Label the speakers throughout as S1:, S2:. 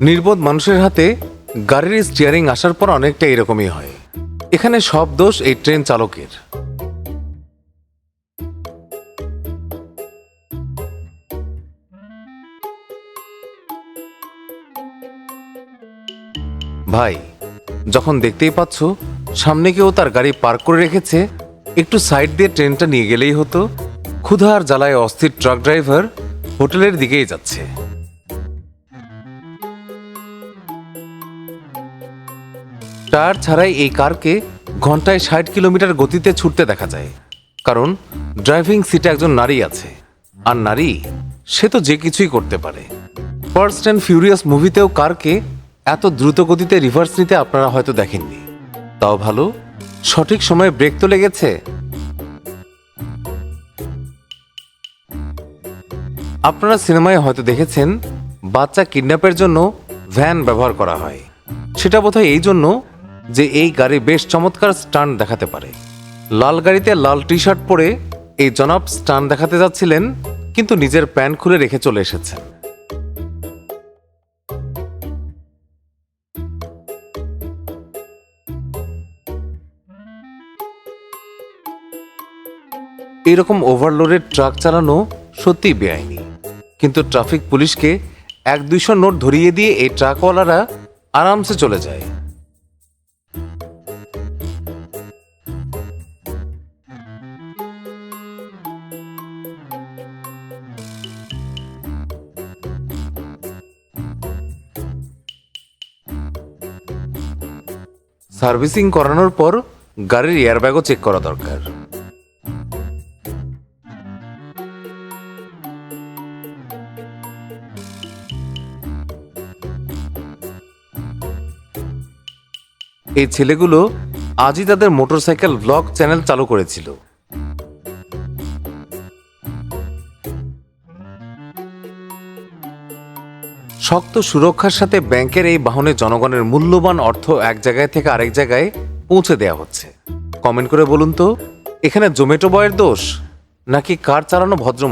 S1: নির্বোধ মানুষের হাতে গাড়ির স্টিয়ারিং আসার পর অনেকটা এরকমই হয়। এখানে সব দোষ এই ট্রেন চালকের। ভাই, যখন দেখতেই পাচ্ছ, সামনে কেউ তার গাড়ি পার্ক করে রেখেছে, একটু সাইড দিয়ে ট্রেনটা নিয়ে গেলেই হতো। ক্ষুধার জ্বালায় অস্থির ট্রাক ড্রাইভার হোটেলের দিকেই যাচ্ছে। টায়ার ছাড়াই এই কারকে ঘন্টায় ষাট কিলোমিটার গতিতে ছুটতে দেখা যায়। কারণ ড্রাইভিং সিটে একজন নারী আছে। আর নারী, সে তো যে কিছুই করতে পারে। ফার্স্ট অ্যান্ড ফিউরিয়াস মুভিতেও কারকে এত দ্রুত গতিতে রিভার্স নিতে আপনারা হয়তো দেখেননি। তাও ভালো, সঠিক সময়ে ব্রেক তো লেগেছে। আপনারা সিনেমায় হয়তো দেখেছেন, বাচ্চা কিডন্যাপের জন্য ভ্যান ব্যবহার করা হয়। সেটা বোধহয় এই জন্য যে এই গাড়ি বেশ চমৎকার স্টান্ট দেখাতে পারে। লাল গাড়িতে লাল টি শার্ট পরে এই জনাব স্টান্ট দেখাতে যাচ্ছিলেন, কিন্তু নিজের প্যান্ট খুলে রেখে চলে এসেছেন। এরকম ওভারলোডেড ট্রাক চালানো সত্যিই বেআইনি। কিন্তু ট্রাফিক পুলিশকে এক দুইশো নোট ধরিয়ে দিয়ে এই ট্রাকওয়ালারা আরামসে চলে যায়। সার্ভিসিং করানোর পর গাড়ির এয়ারব্যাগও চেক করা দরকার। এই ছেলেগুলো আজই তাদের মোটরসাইকেল ব্লগ চ্যানেল চালু করেছিল। শক্ত সুরক্ষার সাথে ব্যাংকের এই বাহনে জনগণের মূল্যবান অর্থ এক জায়গায় থেকে আরেক জায়গায় পৌঁছে দেওয়া হচ্ছে। কমেন্ট করে বলুন তো, এখানে জোমেটো বয়ের দোষ? নাকি কার চালানো ভদ্র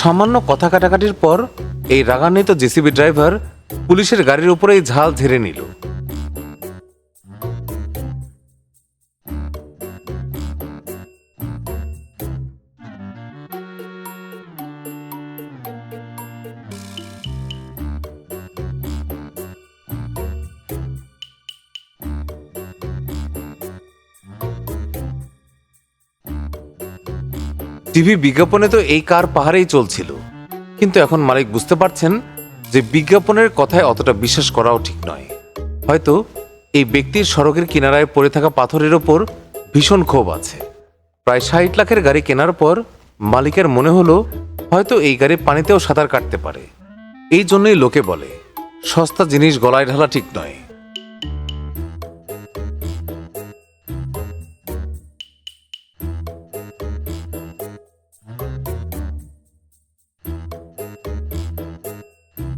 S1: সামান্য কথা কাটাকাটির পর এই রাগান্বিত জেসিবি ড্রাইভার পুলিশের গাড়ির উপরে এই ঝাল ঝেড়ে নিল। টিভি বিজ্ঞাপনে তো এই কার পাহাড়েই চলছিল। কিন্তু এখন মালিক বুঝতে পারছেন যে বিজ্ঞাপনের কথায় অতটা বিশ্বাস করাও ঠিক নয়। হয়তো এই ব্যক্তির সড়কের কিনারায় পড়ে থাকা পাথরের ওপর ভীষণ ক্ষোভ আছে। প্রায় ষাট লাখের গাড়ি কেনার পর মালিকের মনে হলো হয়তো এই গাড়ি পানিতেও সাঁতার কাটতে পারে। এই জন্যই লোকে বলে, সস্তা জিনিস গলায় ঢালা ঠিক নয়।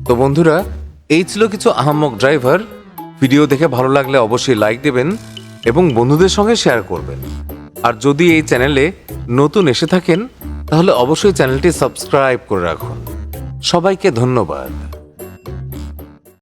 S1: তো বন্ধুরা, এই ছিল কিছু আহাম্মক ড্রাইভার ভিডিও দেখে ভালো লাগলে অবশ্যই লাইক দেবেন এবং বন্ধুদের সঙ্গে শেয়ার করবেন। আর যদি এই চ্যানেলে নতুন এসে থাকেন, তাহলে অবশ্যই চ্যানেলটি সাবস্ক্রাইব করে রাখুন। সবাইকে ধন্যবাদ।